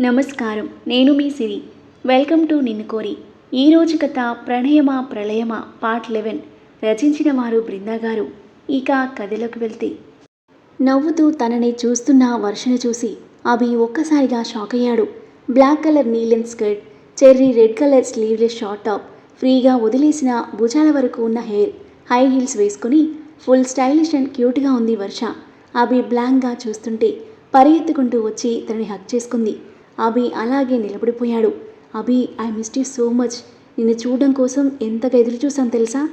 నమస్కారం. నేను మీ సిరి. Welcome to నిన్ను కోరి. ఈరోజు కథ ప్రణయమా ప్రళయమా పార్ట్ లెవెన్. రచించిన వారు బృందా గారు. ఇక కథలోకి వెళ్తే. నవ్వుతూ తనని చూస్తున్న వర్షను చూసి అభి ఒక్కసారిగా షాక్ అయ్యాడు. Black colour knee length skirt cherry red colour sleeveless short top ఫ్రీగా వదిలేసిన భుజాల వరకు ఉన్న హెయిర్ హై హీల్స్ వేసుకుని ఫుల్ స్టైలిష్ అండ్ క్యూట్గా ఉంది వర్ష. అభి బ్లాంక్గా చూస్తుంటే పరిగెత్తుకుంటూ వచ్చి తనని హక్ చేసుకుంది. అభి అలాగే నిలబడిపోయాడు. Abhi I missed you so much. నిన్ను చూడడం కోసం ఎంతగా ఎదురు చూసాను తెలుసా?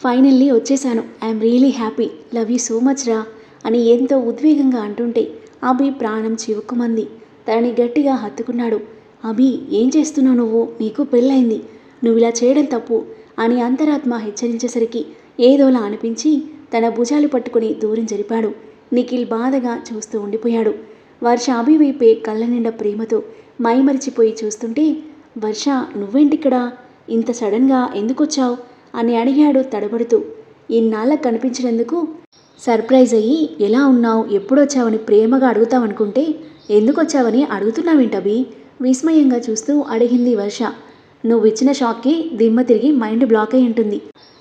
ఫైనల్లీ వచ్చేసాను I'm really happy. Love you so much రా అని ఎంతో ఉద్వేగంగా అంటుంటే అభి ప్రాణం చివుక్కుమంది. తనని గట్టిగా హత్తుకున్నాడు. అభి ఏం చేస్తున్నావు నువ్వు? నీకు పెళ్ళైంది నువ్వు ఇలా చేయడం తప్పు అని అంతరాత్మ హెచ్చరించేసరికి ఏదోలా అనిపించి తన భుజాలు పట్టుకుని దూరం జరిపాడు. నిఖిల్ బాధగా చూస్తూ ఉండిపోయాడు. వర్ష అభి వైపే కళ్ళ నిండా ప్రేమతో మైమరిచిపోయి చూస్తుంటే వర్ష నువ్వేంటిక్కడ? ఇంత సడన్గా ఎందుకొచ్చావు? అని అడిగాడు తడబడుతూ. ఇన్నాళ్ళ కనిపించినందుకు సర్ప్రైజ్ అయ్యి ఎలా ఉన్నావు? ఎప్పుడొచ్చావని ప్రేమగా అడుగుతావనుకుంటే ఎందుకొచ్చావని అడుగుతున్నావేంటవి విస్మయంగా చూస్తూ అడిగింది వర్ష. నువ్వు ఇచ్చిన షాక్కి దిమ్మ తిరిగి మైండ్ బ్లాక్ అయి ఉంటుంది.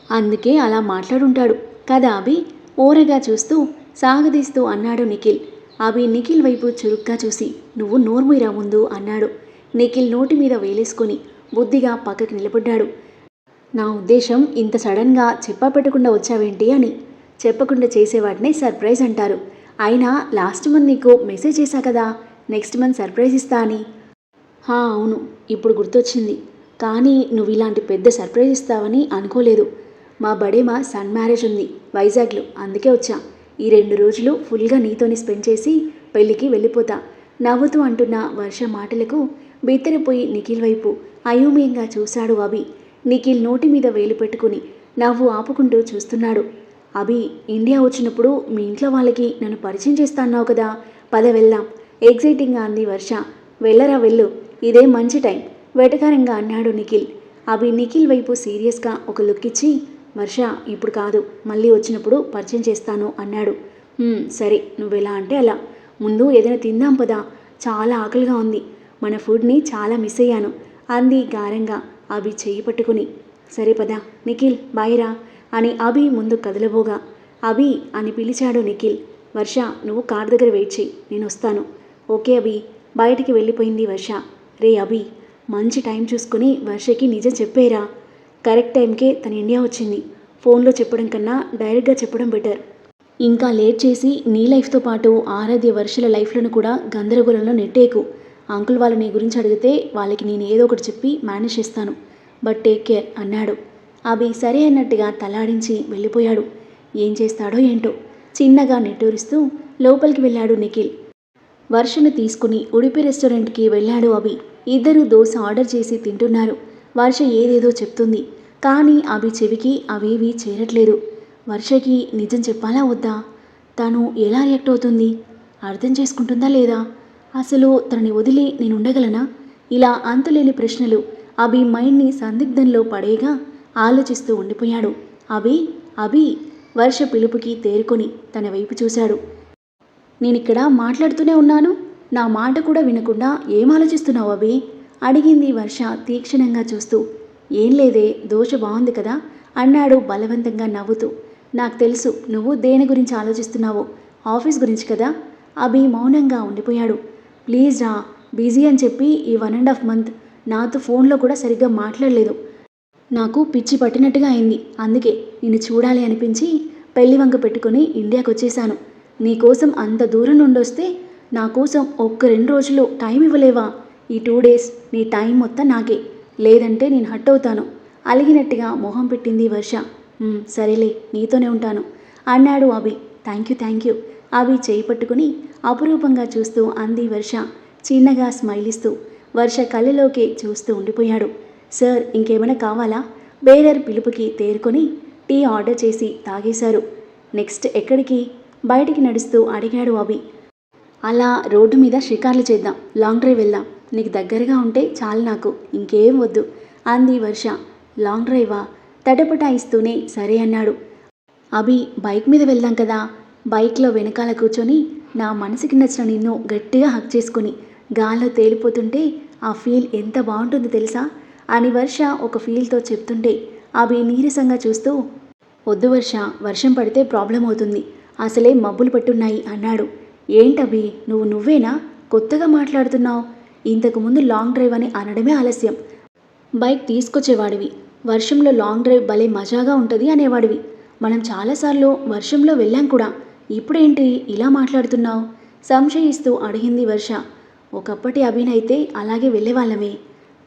అందుకే అలా మాట్లాడుంటాడు. కదా అభి? ఓరగా చూస్తూ సాగదీస్తూ అన్నాడు నిఖిల్. అవి నిఖిల్ వైపు చురుగ్గా చూసి నువ్వు నోర్మూయిరా ముందు అన్నాడు. నిఖిల్ నోటి మీద వేలేసుకొని బుద్ధిగా పక్కకి నిలబడ్డాడు. నా ఉద్దేశం ఇంత సడన్గా చెప్పా పెట్టకుండా వచ్చావేంటి అని చెప్పకుండా చేసేవాటినే సర్ప్రైజ్ అంటారు. అయినా లాస్ట్ మంత్ నీకు మెసేజ్ చేశా కదా నెక్స్ట్ మంత్ సర్ప్రైజ్ ఇస్తా అని. హా అవును ఇప్పుడు గుర్తొచ్చింది. కానీ నువ్వు ఇలాంటి పెద్ద సర్ప్రైజ్ ఇస్తావని అనుకోలేదు. మా బడేమా సన్ మ్యారేజ్ ఉంది వైజాగ్లో అందుకే వచ్చా. ఈ రెండు రోజులు ఫుల్గా నీతోని స్పెండ్ చేసి పెళ్ళికి వెళ్ళిపోతా. నవ్వుతూ అంటున్న వర్ష మాటలకు బిత్తరపోయి నిఖిల్ వైపు అయోమయంగా చూశాడు అభి. నిఖిల్ నోటి మీద వేలు పెట్టుకుని నవ్వు ఆపుకుంటూ చూస్తున్నాడు. అభి ఇండియా వచ్చినప్పుడు మీ ఇంట్లో వాళ్ళకి నన్ను పరిచయం చేస్తా అన్నావు కదా? పద వెళ్దాం. ఎగ్జైటింగ్గా అంది వర్ష. వెళ్ళరా వెళ్ళు. ఇదే మంచి టైం. వెటకారంగా అన్నాడు నిఖిల్. అభి నిఖిల్ వైపు సీరియస్గా ఒక లుక్ ఇచ్చి వర్ష ఇప్పుడు కాదు మళ్ళీ వచ్చినప్పుడు పరిచయం చేస్తాను అన్నాడు. సరే సరే నువ్వెలా అంటే అలా. ముందు ఏదైనా తిందాం పదా. చాలా ఆకలిగా ఉంది. మన ఫుడ్ని చాలా మిస్ అయ్యాను అంది గారంగా అభి చెయ్యి పట్టుకుని. సరే పదా నిఖిల్ బాయిరా అని అభి ముందు కదలబోగా. అభి అని పిలిచాడు నిఖిల్. వర్ష నువ్వు కార్ దగ్గర వెయిట్ చేయి నేను వస్తాను. ఓకే అభి బయటికి వెళ్ళిపోయింది వర్ష. రే అభి మంచి టైం చూసుకుని వర్షకి నిజం చెప్పేరా. కరెక్ట్ టైంకే తన ఇండియా వచ్చింది. ఫోన్లో చెప్పడం కన్నా డైరెక్ట్గా చెప్పడం బెటర్. ఇంకా లేట్ చేసి నీ లైఫ్తో పాటు ఆరాధ్య వర్షల లైఫ్లను కూడా గందరగోళంలో నెట్టేకు. అంకుల్ వాళ్ళు నీ గురించి అడిగితే వాళ్ళకి నేను ఏదో ఒకటి చెప్పి మేనేజ్ చేస్తాను. బట్ టేక్ కేర్ అన్నాడు. అభి సరే అన్నట్టుగా తలాడించి వెళ్ళిపోయాడు. ఏం చేస్తాడో ఏంటో చిన్నగా నెట్టూరుస్తూ లోపలికి వెళ్ళాడు నిఖిల్. వర్షను తీసుకుని ఉడిపి రెస్టారెంట్కి వెళ్ళాడు అభి. ఇద్దరు దోశ ఆర్డర్ చేసి తింటున్నారు. వర్ష ఏదేదో చెప్తుంది. కానీ అభి చెవికి అవేవి చేరట్లేదు. వర్షకి నిజం చెప్పాలా వద్దా? తను ఎలా రియాక్ట్ అవుతుంది? అర్థం చేసుకుంటుందా లేదా? అసలు తనని వదిలి నేను ఉండగలనా? ఇలా అంతులేని ప్రశ్నలు అభి మైండ్ని సందిగ్ధంలో పడేగా ఆలోచిస్తూ ఉండిపోయాడు. అభి అభి వర్ష పిలుపుకి తేరుకొని తన వైపు చూశాడు. నేనిక్కడ మాట్లాడుతూనే ఉన్నాను. నా మాట కూడా వినకుండా ఏం ఆలోచిస్తున్నావు అభి? అడిగింది వర్ష తీక్షణంగా చూస్తూ. ఏం లేదే దోష బాగుంది కదా? అన్నాడు బలవంతంగా నవ్వుతూ. నాకు తెలుసు నువ్వు దేని గురించి ఆలోచిస్తున్నావో? ఆఫీస్ గురించి కదా? అభి మౌనంగా ఉండిపోయాడు. ప్లీజ్ రా బిజీ అని చెప్పి ఈ వన్ అండ్ హాఫ్ మంత్ నాతో ఫోన్లో కూడా సరిగ్గా మాట్లాడలేదు. నాకు పిచ్చి పట్టినట్టుగా అయింది. అందుకే నిన్ను చూడాలి అనిపించి పెళ్ళి వంక పెట్టుకుని ఇండియాకి వచ్చేసాను నీకోసం అంత దూరం నుండి వస్తే నా కోసం ఒక్క రెండు రోజులు టైం ఇవ్వలేవా? ఈ టూ డేస్ నీ టైం మొత్తం నాకే. లేదంటే నేను హట్ అవుతాను. అలిగినట్టుగా మొహం పెట్టింది వర్ష. సరేలే నీతోనే ఉంటాను అన్నాడు Abhi. Thank you thank you Abhi చేయి పట్టుకుని అపురూపంగా చూస్తూ అంది వర్ష చిన్నగా స్మైల్ ఇస్తూ. వర్ష కళ్ళలోకి చూస్తూ ఉండిపోయాడు. సార్ ఇంకేమైనా కావాలా? బేరర్ పిలుపుకి తేరుకొని టీ ఆర్డర్ చేసి తాగేశారు. నెక్స్ట్ ఎక్కడికి? బయటికి నడుస్తూ అడిగాడు అభి. అలా రోడ్డు మీద షికార్లు చేద్దాం. లాంగ్ డ్రైవ్ వెళ్దాం. నీకు దగ్గరగా ఉంటే చాలు నాకు ఇంకేం వద్దు అంది వర్ష. లాంగ్ డ్రైవా? తటపటాయిస్తూనే సరే అన్నాడు. అభి బైక్ మీద వెళ్దాం కదా. బైక్లో వెనకాల కూర్చొని నా మనసుకి నచ్చిన నిన్ను గట్టిగా హక్ చేసుకుని గాల్లో తేలిపోతుంటే ఆ ఫీల్ ఎంత బాగుంటుందో తెలుసా? అని వర్ష ఒక ఫీల్తో చెప్తుంటే అవి నీరసంగా చూస్తూ వద్దు వర్ష వర్షం పడితే ప్రాబ్లం అవుతుంది. అసలే మబ్బులు పట్టున్నాయి అన్నాడు. ఏంటవి నువ్వు నువ్వేనా? కొత్తగా మాట్లాడుతున్నావు. ఇంతకుముందు లాంగ్ డ్రైవ్ అని అనడమే ఆలస్యం. బైక్ తీసుకొచ్చేవాడివి. వర్షంలో లాంగ్ డ్రైవ్ భలే మజాగా ఉంటుంది అనేవాడివి. మనం చాలాసార్లు వర్షంలో వెళ్ళాం కూడా. ఇప్పుడేంటి ఇలా మాట్లాడుతున్నావు? సంశయిస్తూ అడిగింది వర్ష. ఒకప్పటి అభినయితే అలాగే వెళ్ళేవాళ్ళమే.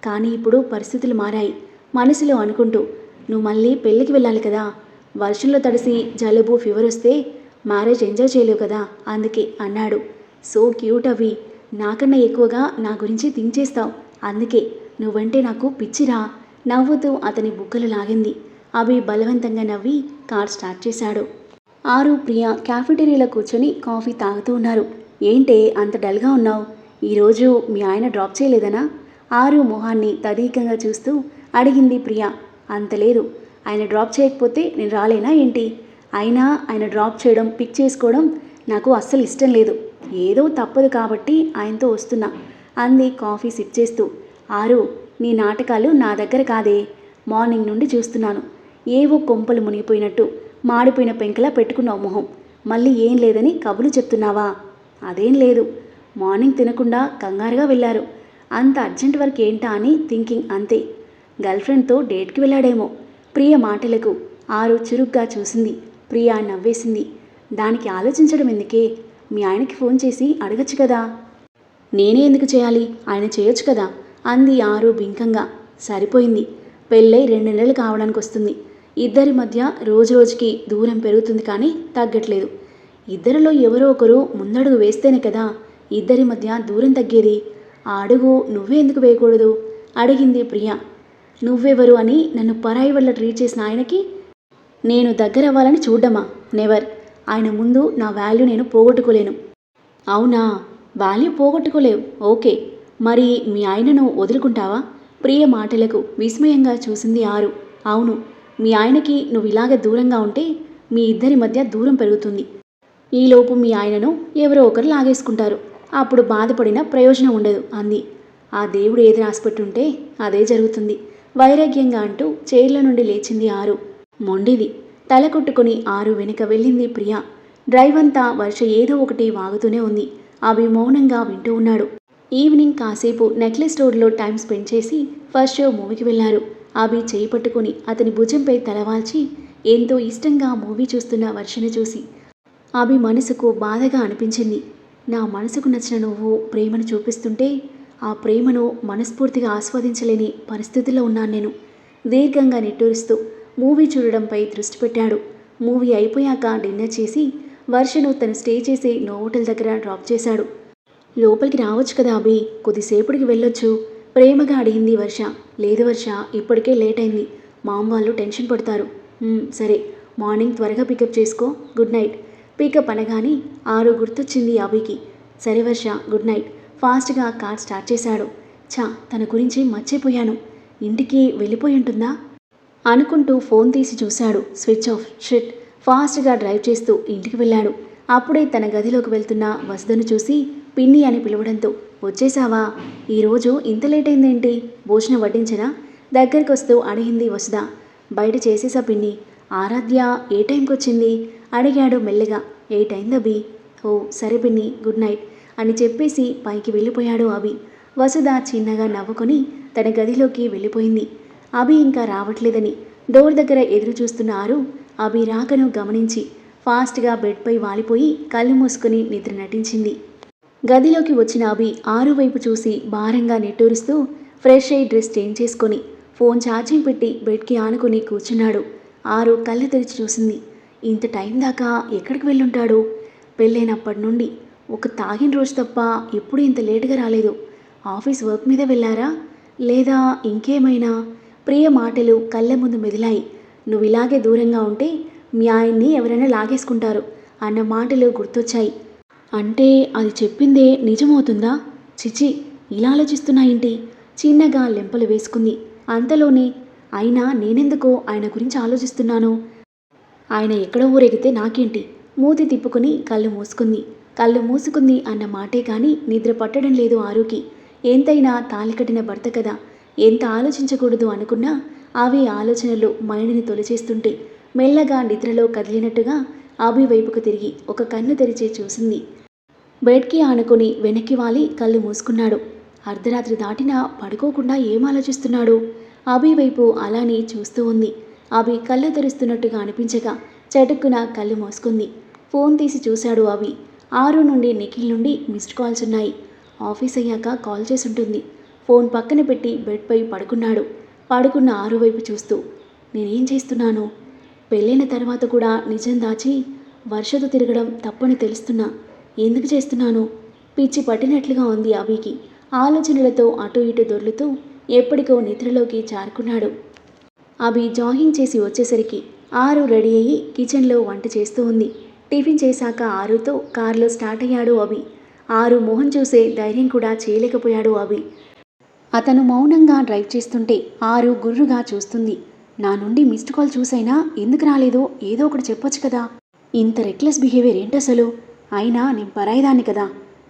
కానీ ఇప్పుడు పరిస్థితులు మారాయి. మనసులో అనుకుంటూ నువ్వు మళ్ళీ పెళ్ళికి వెళ్ళాలి కదా. వర్షంలో తడిసి జలుబు ఫీవర్ వస్తే మ్యారేజ్ ఎంజాయ్ చేయలేవు కదా అందుకే అన్నాడు. సో క్యూట్ అవి. నాకన్నా ఎక్కువగా నా గురించి థింక్ చేస్తావు. అందుకే నువ్వంటే నాకు పిచ్చిరా. నవ్వుతూ అతని బుగ్గలు లాగింది. అభి బలవంతంగా నవ్వి కార్ స్టార్ట్ చేశాడు. ఆరు ప్రియ క్యాఫిటేరియాలో కూర్చొని కాఫీ తాగుతూ ఉన్నారు. ఏంటే అంత డల్గా ఉన్నావు? ఈరోజు మీ ఆయన డ్రాప్ చేయలేదనా? ఆరు మొహాన్ని తదీకంగా చూస్తూ అడిగింది ప్రియ. అంత లేదు. ఆయన డ్రాప్ చేయకపోతే నేను రాలేనా ఏంటి? అయినా ఆయన డ్రాప్ చేయడం పిక్ చేసుకోవడం నాకు అస్సలు ఇష్టం లేదు. ఏదో తప్పదు కాబట్టి ఆయనతో వస్తున్నా అంది కాఫీ సిప్ చేస్తూ. ఆరు నీ నాటకాలు నా దగ్గర కాదే మార్నింగ్ నుండి చూస్తున్నాను. ఏవో కొంపలు మునిగిపోయినట్టు మాడిపోయిన పెంకలా పెట్టుకున్నావు మొహం. మళ్ళీ ఏం లేదని కబులు చెప్తున్నావా? అదేం లేదు. మార్నింగ్ తినకుండా కంగారుగా వెళ్ళారు. అంత అర్జెంట్ వర్క్ ఏంటా అని థింకింగ్ అంతే. గర్ల్ ఫ్రెండ్తో డేట్కి వెళ్ళాడేమో. ప్రియ మాటలకు ఆరు చురుగ్గా చూసింది. ప్రియ నవ్వేసింది. దానికి ఆలోచించడం ఎందుకే? మీ ఆయనకి ఫోన్ చేసి అడగచ్చు కదా. నేనే ఎందుకు చేయాలి? ఆయన చేయొచ్చు కదా. అంది ఆరు బింకంగా. సరిపోయింది. పెళ్ళై రెండు నెలలు కావడానికి వస్తుంది. ఇద్దరి మధ్య రోజు రోజుకి దూరం పెరుగుతుంది కానీ తగ్గట్లేదు. ఇద్దరిలో ఎవరో ఒకరు ముందడుగు వేస్తేనే కదా ఇద్దరి మధ్య దూరం తగ్గేది. ఆ అడుగు నువ్వే ఎందుకు వేయకూడదు? అడిగింది ప్రియ. నువ్వెవరు అని నన్ను పరాయి వల్ల ట్రీట్ చేసిన ఆయనకి నేను దగ్గర అవ్వాలని చూడ్డమా? నెవర్. ఆయన ముందు నా వాల్యూ నేను పోగొట్టుకోలేను. అవునా? వాల్యూ పోగొట్టుకోలేవు. ఓకే. మరి మీ ఆయనను వదులుకుంటావా? ప్రియ మాటలకు విస్మయంగా చూసింది ఆరు. అవును. మీ ఆయనకి నువ్వు ఇలాగ దూరంగా ఉంటే మీ ఇద్దరి మధ్య దూరం పెరుగుతుంది. ఈలోపు మీ ఆయనను ఎవరో ఒకరు లాగేసుకుంటారు. అప్పుడు బాధపడిన ప్రయోజనం ఉండదు అంది. ఆ దేవుడు ఏది రాసిపెట్టుంటే అదే జరుగుతుంది. వైరాగ్యంగా అంటూ చైర్ల నుండి లేచింది ఆరు. మొండిది. తల కొట్టుకుని ఆరు వెనుక వెళ్ళింది ప్రియ. డ్రైవ్ అంతా వర్ష ఏదో ఒకటి వాగుతూనే ఉంది. అవి మౌనంగా వింటూ ఉన్నాడు. ఈవినింగ్ కాసేపు నెక్లెస్ రోడ్లో టైం స్పెండ్ చేసి ఫస్ట్ షో మూవీకి వెళ్ళారు. అభి చేయి పట్టుకుని అతని భుజంపై తలవాల్చి ఎంతో ఇష్టంగా మూవీ చూస్తున్న వర్షను చూసి అభి మనసుకు బాధగా అనిపించింది. నా మనసుకు నచ్చిన నువ్వు ప్రేమను చూపిస్తుంటే ఆ ప్రేమను మనస్ఫూర్తిగా ఆస్వాదించలేని పరిస్థితిలో ఉన్నాను నేను. దీర్ఘంగా నిట్టూరుస్తూ మూవీ చూడడంపై దృష్టి పెట్టాడు. మూవీ అయిపోయాక డిన్నర్ చేసి వర్షను తను స్టే చేసే నోవోటల్ దగ్గర డ్రాప్ చేశాడు. లోపలికి రావచ్చు కదా అభి? కొద్దిసేపటికి వెళ్ళొచ్చు. ప్రేమగా అడిగింది వర్ష. లేదు వర్ష ఇప్పటికే లేట్ అయింది. మామ వాళ్ళు టెన్షన్ పడతారు. సరే. మార్నింగ్ త్వరగా పికప్ చేసుకో. Good night. పికప్ అనగానే ఆరు గుర్తొచ్చింది అభికి. సరే వర్ష గుడ్ నైట్. ఫాస్ట్గా కార్ స్టార్ట్ చేశాడు. చా తన గురించి మర్చిపోయాను. ఇంటికి వెళ్ళిపోయి ఉంటుందా? అనుకుంటూ ఫోన్ తీసి చూశాడు. Switch off. షిట్. ఫాస్ట్గా డ్రైవ్ చేస్తూ ఇంటికి వెళ్ళాడు. అప్పుడే తన గదిలోకి వెళ్తున్న వసుదను చూసి పిన్ని అని పిలవడంతో వచ్చేసావా? ఈరోజు ఇంత లేట్ అయిందేంటి? భోజనం వడ్డించరా దగ్గరికి వస్తూ అడిగింది వసుధ. బయట చేసేసా పిన్ని. ఆరాధ్య ఏ టైంకి వచ్చింది? అడిగాడు మెల్లగా. ఎయిట్ అభి? ఓ సరే పిన్ని గుడ్ నైట్ అని చెప్పేసి పైకి వెళ్ళిపోయాడు అభి. వసుధ చిన్నగా నవ్వుకొని తన గదిలోకి వెళ్ళిపోయింది. అభి ఇంకా రావట్లేదని డోర్ దగ్గర ఎదురు చూస్తున్న ఆరు అభి రాకను గమనించి ఫాస్ట్గా బెడ్పై వాలిపోయి కళ్ళు మూసుకుని నిద్ర నటించింది. గదిలోకి వచ్చిన అభి ఆరు వైపు చూసి భారంగా నిట్టూరుస్తూ ఫ్రెష్ అయి డ్రెస్ చేంజ్ చేసుకొని ఫోన్ ఛార్జింగ్ పెట్టి బెడ్కి ఆనుకుని కూర్చున్నాడు. ఆరు కళ్ళు తెరిచి చూసింది ఇంత టైం దాకా ఎక్కడికి వెళ్ళుంటాడు? పెళ్ళైనప్పటి నుండి ఒక తాగిన రోజు తప్ప ఎప్పుడు ఇంత లేటుగా రాలేదు. ఆఫీస్ వర్క్ మీద వెళ్ళారా? లేదా ఇంకేమైనా ప్రియ మాటలు కళ్ళ ముందు మెదిలాయి. నువ్వు ఇలాగే దూరంగా ఉంటే మీ ఆయన్ని ఎవరైనా లాగేసుకుంటారు అన్న మాటలు గుర్తొచ్చాయి. అంటే అది చెప్పిందే నిజమవుతుందా? చిచి ఇలా ఆలోచిస్తున్నాయింటి? చిన్నగా లెంపలు వేసుకుంది. అంతలోనే అయినా నేనెందుకో ఆయన గురించి ఆలోచిస్తున్నాను. ఆయన ఎక్కడ ఊరేగితే నాకేంటి? మూతి తిప్పుకుని కళ్ళు మూసుకుంది. కళ్ళు మూసుకుంది అన్న మాటే కానీ నిద్ర పట్టడం లేదు ఆరుకి. ఎంతైనా తాళి కట్టిన భర్త కదా. ఎంత ఆలోచించకూడదు అనుకున్నా ఆవి ఆలోచనలు మైండ్ని తొలిచేస్తుంటే మెల్లగా నిద్రలో కదిలినట్టుగా అభి వైపుకు తిరిగి ఒక కన్ను తెరిచి చూసింది. బెడ్కి ఆనుకొని వెనక్కి వాలి కళ్ళు మూసుకున్నాడు. అర్ధరాత్రి దాటినా పడుకోకుండా ఏం ఆలోచిస్తున్నాడు? అభి వైపు అలానే చూస్తూ ఉంది. అభి కళ్ళు తెరుస్తున్నట్టుగా అనిపించగా చటుక్కున కళ్ళు మూసుకుంది. ఫోన్ తీసి చూశాడు అభి. ఆరు నుండి నిఖిల్ నుండి మిస్డ్ కాల్స్ ఉన్నాయి. ఆఫీస్ అయ్యాక కాల్ చేసి ఉంటుంది. ఫోన్ పక్కన పెట్టి బెడ్పై పడుకున్నాడు. పడుకున్న ఆరు వైపు చూస్తూ నేనేం చేస్తున్నాను? పెళ్ళైన తర్వాత కూడా నిజం దాచి వర్షతో తిరగడం తప్పని తెలుస్తున్నా. ఎందుకు చేస్తున్నాను? పిచ్చి పట్టినట్లుగా ఉంది అవికి. ఆలోచనలతో అటు ఇటు దొర్లుతూ ఎప్పటికో నిద్రలోకి జారుకున్నాడు. అవి జాగింగ్ చేసి వచ్చేసరికి ఆరు రెడీ అయ్యి కిచెన్లో వంట చేస్తూ ఉంది. టిఫిన్ చేశాక ఆరుతో కారులో స్టార్ట్ అయ్యాడు అవి ఆరు మొహం చూసే ధైర్యం కూడా చేయలేకపోయాడు అవి అతను మౌనంగా డ్రైవ్ చేస్తుంటే ఆరు గుర్రుగా చూస్తుంది. నా నుండి మిస్డ్ కాల్ చూసైనా ఎందుకు రాలేదో ఏదో ఒకటి చెప్పొచ్చు కదా. ఇంత రెక్లెస్ బిహేవియర్ ఏంటసలు అయినా నేను పరాయిదాన్ని కదా.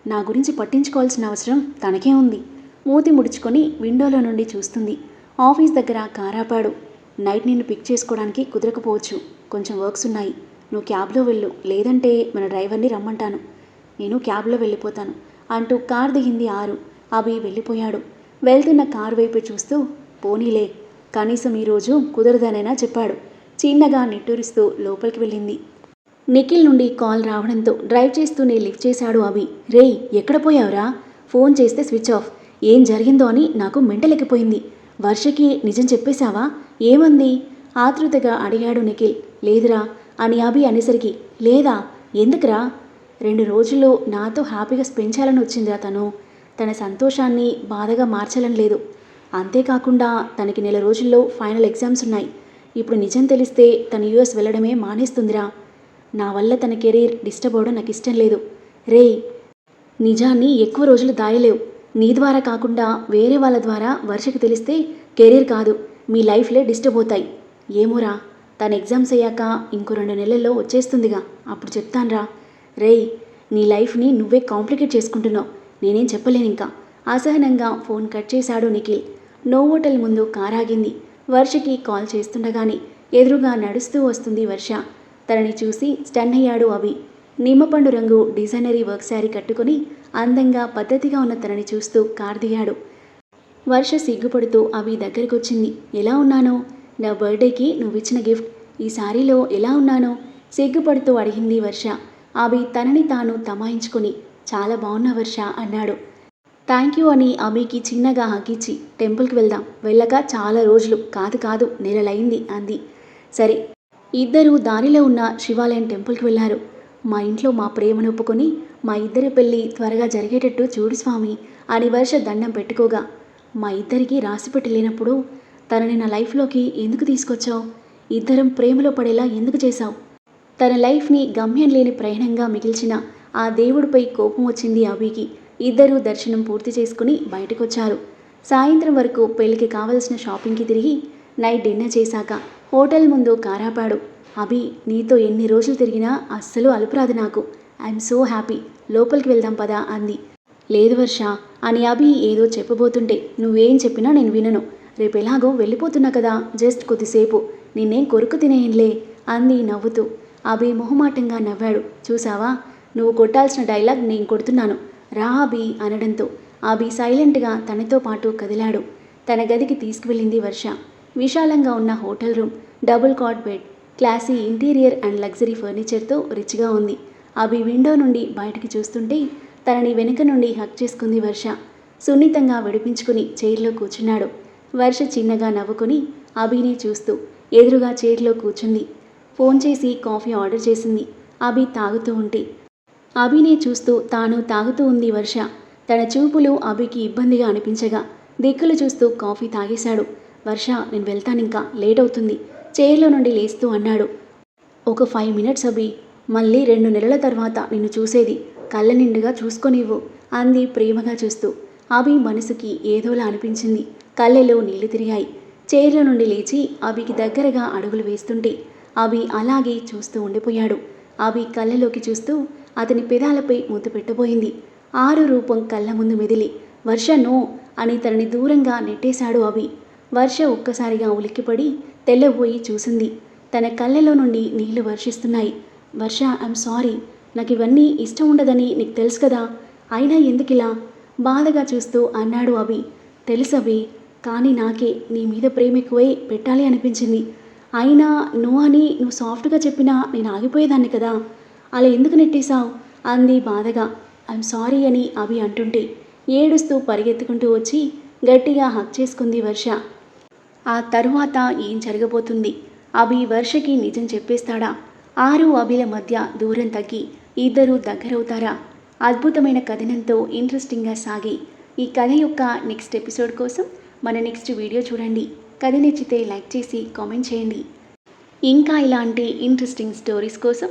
నా గురించి పట్టించుకోవాల్సిన అవసరం తనకే ఉంది. మూతి ముడుచుకొని విండోలో నుండి చూస్తుంది. ఆఫీస్ దగ్గర కారాపాడు నైట్ నిన్ను పిక్ చేసుకోవడానికి కుదరకపోవచ్చు. కొంచెం వర్క్స్ ఉన్నాయి. నువ్వు క్యాబ్లో వెళ్ళు. లేదంటే మన డ్రైవర్ని రమ్మంటాను. నేను క్యాబ్లో వెళ్ళిపోతాను అంటూ కార్ దిగింది ఆరు. అభి వెళ్ళిపోయాడు. వెళ్తున్న కారు వైపు చూస్తూ పోనీలే కనీసం ఈరోజు కుదరదనైనా? చెప్పాడు. చిన్నగా నిట్టూరిస్తూ లోపలికి వెళ్ళింది. నిఖిల్ నుండి కాల్ రావడంతో డ్రైవ్ చేస్తూనే లిఫ్ట్ చేశాడు అభి. రేయ్ ఎక్కడ పోయావురా? ఫోన్ చేస్తే స్విచ్ ఆఫ్. ఏం జరిగిందో అని నాకు మెంటలెక్కిపోయింది. వర్షకి నిజం చెప్పేశావా? ఏమంది? ఆతృతగా అడిగాడు నిఖిల్. లేదురా అని అభి అనేసరికి. లేదా? ఎందుకురా? రెండు రోజుల్లో నాతో హ్యాపీగా స్పెండ్ చేయాలని వచ్చిందిరా తను. తన సంతోషాన్ని బాధగా మార్చాలని లేదు. అంతేకాకుండా తనకి నెల రోజుల్లో ఫైనల్ ఎగ్జామ్స్ ఉన్నాయి. ఇప్పుడు నిజం తెలిస్తే తను యూఎస్ వెళ్ళడమే మానేస్తుందిరా. నా వల్ల తన కెరీర్ డిస్టర్బ్ అవడం నాకు ఇష్టం లేదు. రేయ్ నిజాన్ని ఎక్కువ రోజులు దాయలేవు. నీ ద్వారా కాకుండా వేరే వాళ్ళ ద్వారా వర్షకు తెలిస్తే కెరీర్ కాదు మీ లైఫ్లే డిస్టర్బ్ అవుతాయి. ఏమోరా తన ఎగ్జామ్స్ అయ్యాక ఇంకో రెండు నెలల్లో వచ్చేస్తుందిగా. అప్పుడు చెప్తాన్రా రేయ్ నీ లైఫ్ని నువ్వే కాంప్లికేట్ చేసుకుంటున్నావు. నేనేం చెప్పలేను ఇంకా అసహనంగా ఫోన్ కట్ చేశాడు నిఖిల్. నో హోటల్ ముందు కారాగింది. వర్షకి కాల్ చేస్తుండగానే ఎదురుగా నడుస్తూ వస్తుంది వర్ష. తనని చూసి స్టన్ అయ్యాడు అవి నిమ్మపండు రంగు డిజైనరీ వర్క్ శారీ కట్టుకుని అందంగా పద్ధతిగా ఉన్న తనని చూస్తూ కార్ దిగాడు. వర్ష సిగ్గుపడుతూ అవి దగ్గరకొచ్చింది. ఎలా ఉన్నానో? నా బర్త్డేకి నువ్విచ్చిన గిఫ్ట్. ఈ శారీలో ఎలా ఉన్నానో? సిగ్గుపడుతూ అడిగింది వర్ష. అవి తనని తాను తమాయించుకొని చాలా బాగున్నా వర్ష అన్నాడు. థ్యాంక్ యూ అని అమీకి చిన్నగా హగిచ్చి టెంపుల్కి వెళ్దాం. వెళ్ళక చాలా రోజులు. కాదు కాదు నెలలైంది అంది. సరే. ఇద్దరు దారిలో ఉన్న శివాలయం టెంపుల్కి వెళ్ళారు మా ఇంట్లో మా ప్రేమను ఒప్పుకొని మా ఇద్దరి పెళ్ళి త్వరగా జరిగేటట్టు చూడు స్వామి అని వర్ష దండం పెట్టుకోగా మా ఇద్దరికీ రాసిపెట్టి లేనప్పుడు తనని నా లైఫ్లోకి ఎందుకు తీసుకొచ్చావు? ఇద్దరం ప్రేమలో పడేలా ఎందుకు చేశావు? తన లైఫ్ని గమ్యం లేని ప్రయాణంగా మిగిల్చిన ఆ దేవుడిపై కోపం వచ్చింది అభికి ఇద్దరూ దర్శనం పూర్తి చేసుకుని బయటకొచ్చారు. సాయంత్రం వరకు పెళ్ళికి కావలసిన షాపింగ్కి తిరిగి నైట్ డిన్నర్ చేశాక హోటల్ ముందు కారాపాడు. అభి నీతో ఎన్ని రోజులు తిరిగినా అస్సలు అలుపురాదు నాకు. I'm so happy. లోపలికి వెళ్దాం పదా అంది. లేదు వర్ష అని అభి ఏదో చెప్పబోతుంటే నువ్వేం చెప్పినా నేను వినను. రేపు ఎలాగో వెళ్ళిపోతున్నా కదా జస్ట్ కొద్దిసేపు. నిన్నేం కొరుకు తినేయంలే అంది నవ్వుతూ. అభి మొహమాటంగా నవ్వాడు. చూసావా? నువ్వు కొట్టాల్సిన డైలాగ్ నేను కొడుతున్నాను. రా అభి అనడంతో. అభి సైలెంట్గా తనతో పాటు కదిలాడు. తన గదికి తీసుకువెళ్ళింది వర్ష. విశాలంగా ఉన్న hotel room double cot bed classy interior and luxury ఫర్నిచర్తో రిచ్గా ఉంది. అభి విండో నుండి బయటికి చూస్తుంటే తనని వెనుక నుండి హక్ చేసుకుంది వర్ష. సున్నితంగా విడిపించుకుని చైర్లో కూర్చున్నాడు. వర్ష చిన్నగా నవ్వుకుని అభిని చూస్తూ ఎదురుగా చైర్లో కూర్చుంది. ఫోన్ చేసి కాఫీ ఆర్డర్ చేసింది. అభి తాగుతూ ఉంటే అభినే చూస్తూ తాను తాగుతూ ఉంది వర్ష. తన చూపులు అభికి ఇబ్బందిగా అనిపించగా దిక్కులు చూస్తూ కాఫీ తాగేశాడు. వర్ష నేను వెళ్తానింకా లేట్ అవుతుంది చైర్లో నుండి లేస్తూ అన్నాడు. ఒక ఫైవ్ మినిట్స్ అభి. మళ్ళీ రెండు నెలల తర్వాత నిన్ను చూసేది. కళ్ళ నిండుగా చూసుకొనివ్వు అంది ప్రేమగా చూస్తూ. అభి మనసుకి ఏదోలా అనిపించింది. కళ్ళెలో నీళ్ళు తిరిగాయి. చైర్లో నుండి లేచి అభికి దగ్గరగా అడుగులు వేస్తుంటే అభి అలాగే చూస్తూ ఉండిపోయాడు. అభి కళ్ళలోకి చూస్తూ అతని పెదాలపై ముద్దు పెట్టబోయింది. ఆరు రూపం కళ్ళ ముందు మెదిలి వర్ష నో అని తనని దూరంగా నెట్టేశాడు అవి వర్ష ఒక్కసారిగా ఉలిక్కిపడి తెల్లబోయి చూసింది. తన కళ్ళలో నుండి నీళ్ళు వర్షిస్తున్నాయి. వర్ష ఐఎమ్ సారీ. నాకు ఇవన్నీ ఇష్టం ఉండదని నీకు తెలుసు కదా. అయినా ఎందుకిలా? బాధగా చూస్తూ అన్నాడు అవి తెలుసవి కానీ నాకే నీ మీద ప్రేమ ఎక్కువై పెట్టాలి అనిపించింది. అయినా నువ్వు అని నువ్వు సాఫ్ట్గా చెప్పినా నేను ఆగిపోయేదాన్ని కదా. అలా ఎందుకు నెట్టేశావు? అంది బాధగా. ఐఎమ్ సారీ అని అభి అంటుంటే ఏడుస్తూ పరిగెత్తుకుంటూ వచ్చి గట్టిగా హక్ చేసుకుంది వర్ష. ఆ తరువాత ఏం జరగబోతుంది? అభి వర్షకి నిజం చెప్పేస్తాడా? ఆరు అభిల మధ్య దూరం తగ్గి ఇద్దరు దగ్గరవుతారా? అద్భుతమైన కథనంతో ఇంట్రెస్టింగ్గా సాగి ఈ కథ యొక్క నెక్స్ట్ ఎపిసోడ్ కోసం మన నెక్స్ట్ వీడియో చూడండి. కథ నచ్చితే లైక్ చేసి కామెంట్ చేయండి. ఇంకా ఇలాంటి ఇంట్రెస్టింగ్ స్టోరీస్ కోసం